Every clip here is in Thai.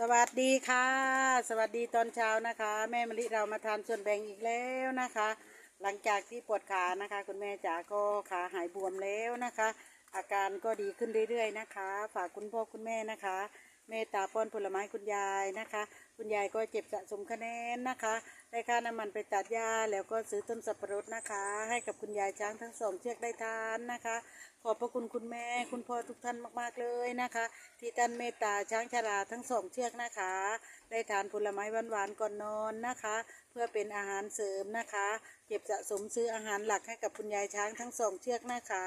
สวัสดีค่ะ สวัสดีตอนเช้านะคะ แม่มะลิเรามาทานส่วนแบ่งอีกแล้วนะคะ หลังจากที่ปวดขานะคะ คุณแม่จ๋าก็ขาหายบวมแล้วนะคะ อาการก็ดีขึ้นเรื่อยๆนะคะ ฝากคุณพ่อคุณแม่นะคะ เมตตาป้อนผลไม้คุณยายนะคะคุณยายก็เจ็บสะสมคะแนนนะคะ ได้ค่าน้ำมันไปตัดหญ้าแล้วก็ซื้อต้นสับปะรดนะคะ ให้กับคุณยายช้างทั้งสองเชือกได้ทานนะคะ ขอบพระคุณคุณแม่คุณพ่อทุกท่านมากๆเลยนะคะ ที่ท่านเมตตาช้างชราทั้งสองเชือกนะคะ ได้ทานผลไม้หวานๆก่อนนอนนะคะ เพื่อเป็นอาหารเสริมนะคะ เก็บสะสมซื้ออาหารหลักให้กับคุณยายช้างทั้งสองเชือกนะคะ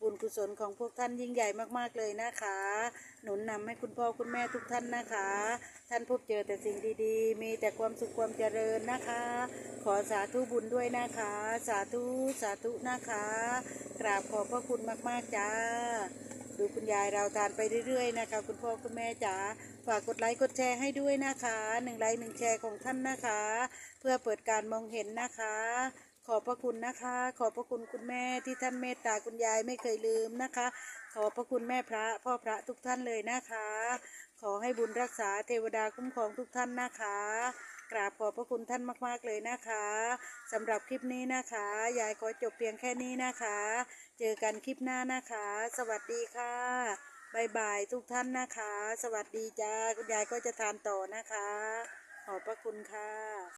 บุญกุศลของพวกท่านยิ่งใหญ่มากๆเลยนะคะ หนุนนำให้คุณพ่อคุณแม่ทุกท่านนะคะ ท่านพบเจอแต่สิ่งดีๆ มีแต่ความสุขความเจริญนะคะ ขอสาธุบุญด้วยนะคะ สาธุสาธุนะคะ กราบขอบพระคุณมากๆจ้า ดูคุณยายเราทานไปเรื่อยๆนะคะ คุณพ่อคุณแม่จ๋าฝากกดไลค์กดแชร์ให้ด้วยนะคะหนึ่งไลค์หนึ่งแชร์ของท่านนะคะ เพื่อเปิดการมองเห็นนะคะ อบพระคุณนะคะ ขอบพระคุณคุณแม่ที่ท่านเมตตาคุณยายไม่เคยลืมนะคะ ขอบพระคุณแม่พระพ่อพระทุกท่านเลยนะคะ ขอให้บุญรักษาเทวดาคุ้มครองทุกท่านนะคะ กราบขอบพระคุณท่านมาก ๆ เลยนะคะสำหรับคลิปนี้นะคะ ยายขอจบเพียงแค่นี้นะคะ เจอกันคลิปหน้านะคะ สวัสดีค่ะบายบายทุกท่านนะคะ สวัสดีจ้าคุณยายก็จะทานต่อนะคะ ขอบพระคุณค่ะ